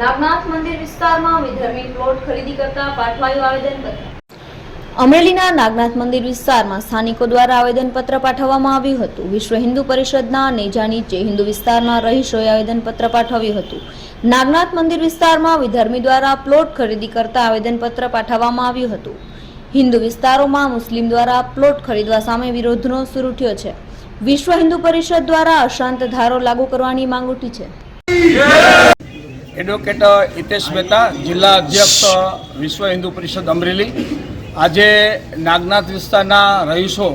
નાગનાથ અમરેલીના નાગનાથ મંદિર વિસ્તારમાં સ્થાનિકો દ્વારા આવેદનપત્ર પાઠવવામાં આવ્યું હતું. વિશ્વ હિન્દુ પરિષદના નેજા નીચે હિન્દુ વિસ્તારના રહીશોએ આવેદનપત્ર પાઠવ્યું હતું. નાગનાથ મંદિર વિસ્તારમાં વિધર્મી દ્વારા પ્લોટ ખરીદી કરતા આવેદનપત્ર પાઠવવામાં આવ્યું હતું. હિન્દુ વિસ્તારોમાં મુસ્લિમ દ્વારા પ્લોટ ખરીદવા સામે વિરોધનો સુર ઉઠ્યો છે. વિશ્વ હિન્દુ પરિષદ દ્વારા અશાંત ધારો લાગુ કરવાની માંગ ઉઠી છે. એડવોકેટ હિતેશ મહેતા, જિલ્લા અધ્યક્ષ વિશ્વ હિન્દુ પરિષદ અમરેલી. આજે નાગનાથ વિસ્તારના રહીશો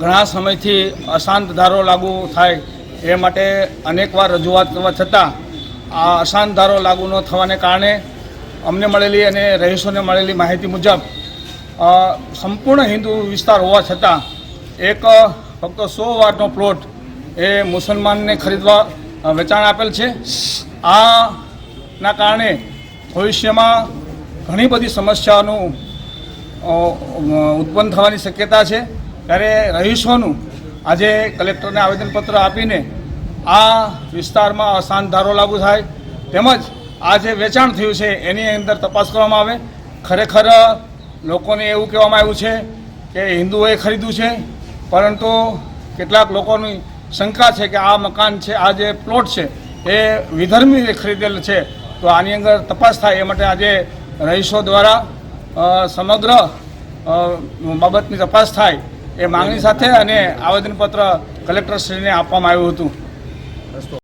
ઘણા સમયથી અશાંત ધારો લાગુ થાય એ માટે અનેકવાર રજૂઆત કરવા છતાં આ અશાંત ધારો લાગુ ન થવાને કારણે અમને મળેલી અને રહીશોને મળેલી માહિતી મુજબ સંપૂર્ણ હિન્દુ વિસ્તાર હોવા છતાં એક ફક્ત સો વારનો પ્લોટ એ મુસલમાનને ખરીદવા વેચાણ આપેલ છે. આ ના કારણે ભવિષ્યમાં ઘણી બધી સમસ્યાઓનું ઉત્પન્ન થવાની શક્યતા છે. ત્યારે રહીશોનું આજે કલેક્ટરને આવેદનપત્ર આપીને આ વિસ્તારમાં અશાંત ધારો લાગુ થાય. તેમજ આ જે વેચાણ થયું છે, એની અંદર તપાસ કરવામાં આવે. ખરેખર લોકોને એવું કહેવામાં આવ્યું છે કે હિન્દુઓએ ખરીદ્યું છે, પરંતુ કેટલાક લોકોની શંકા છે કે આ મકાન છે, આ જે પ્લોટ છે એ વિધર્મી ખરીદેલ છે, તો આની અંદર તપાસ થાય. એ માટે આજે રહીશો દ્વારા સમગ્ર બાબતની તપાસ થાય એ માંગણી સાથે અને આવેદનપત્ર કલેક્ટરશ્રીને આપવામાં આવ્યું હતું.